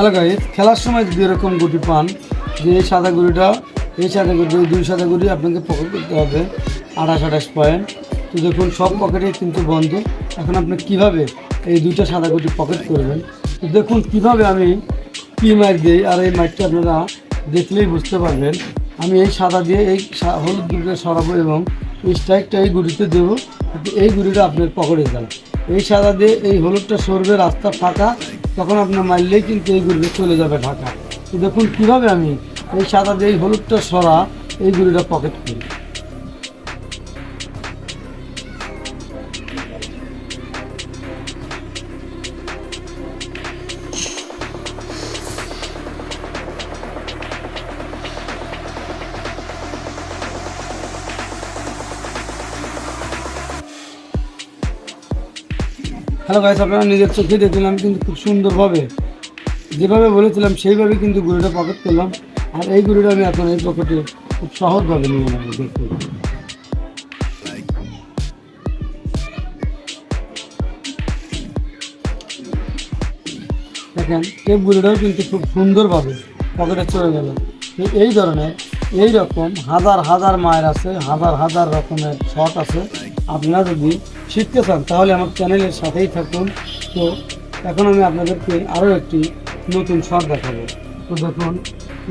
Hello guys খেলার সময় যদি এরকম গুটি পান, যে এই সাদা গুড়িটা, এই সাদা গুড়ি দুই সাদা গুড়ি আপনাকে পকেট করতে হবে, আঠাশ আঠাশ পয়েন্ট তো দেখুন, সব পকেটেই কিন্তু বন্ধ। এখন আপনি কীভাবে এই দুইটা সাদা গুটি পকেট করবেন? তো দেখুন, কীভাবে আমি কি মাইর দিই আর এই মাইরটা আপনারা দেখলেই বুঝতে পারবেন। আমি এই সাদা দিয়ে এই হলুদ গুড়িটা সরাবো এবং এই স্ট্রাইকটা এই গুড়িতে দেবো। এই গুড়িটা আপনার পকেটে যায় এই সাদা দিয়ে এই হলুদটা সরবে, রাস্তা ফাঁকা। তখন আপনার মারলেই কিন্তু এই চলে যাবে ঢাকা তো দেখুন কীভাবে আমি এই সাদা দিয়ে হলুদটা সরা, এই পকেট করি। হ্যালো গাইস আপনারা নিজের চোখে দেখলাম কিন্তু খুব সুন্দরভাবে যেভাবে বলেছিলাম, সেইভাবে কিন্তু গুড়িটা পকেট করলাম। আর এই গুড়িটা আমি এখন এই পকেটে খুব সহজভাবে নিয়ে নেব, দেখতে। দেখেন টেপ গুলিটাও কিন্তু খুব সুন্দরভাবে পকেটে চলে গেল। এই ধরনের এই রকম হাজার হাজার মায়ের আছে, হাজার হাজার রকমের শট আছে। আপনারা যদি শিখতে চান, তাহলে আমার চ্যানেলের সাথেই থাকুন। তো এখন আমি আপনাদেরকে আরও একটি নতুন শট দেখাবো। তো দেখুন,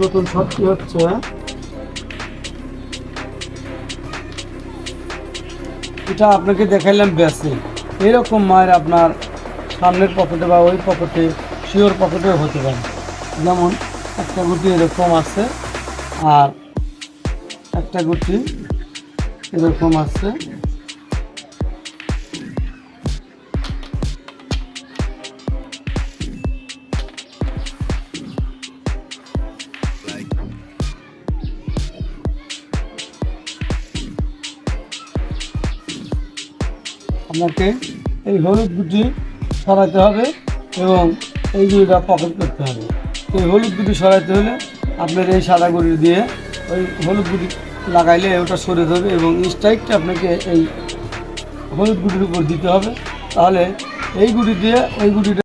নতুন শটটি হচ্ছে এটা আপনাকে দেখাইলাম বেসে এরকম মায়ের আপনার সামনের পকেটে বা ওই পকেটে শিওর পকেটেও হতে পারে। যেমন একটা গুটি এরকম আছে, আর একটা গুটি এরকম আছে। আপনাকে এই হলুদ গুটি সরাইতে হবে এবং এই গুঁড়িটা পকেট করতে হবে। এই হলুদ গুটি সরাইতে হলে আপনার এই সাদা গুঁড়ি দিয়ে ওই হলুদ গুটি লাগাইলে ওটা সরে যাবে এবং স্ট্রাইকটা আপনাকে এই হলুদ গুটির উপর দিতে হবে। তাহলে এই গুটি দিয়ে ওই গুটিটা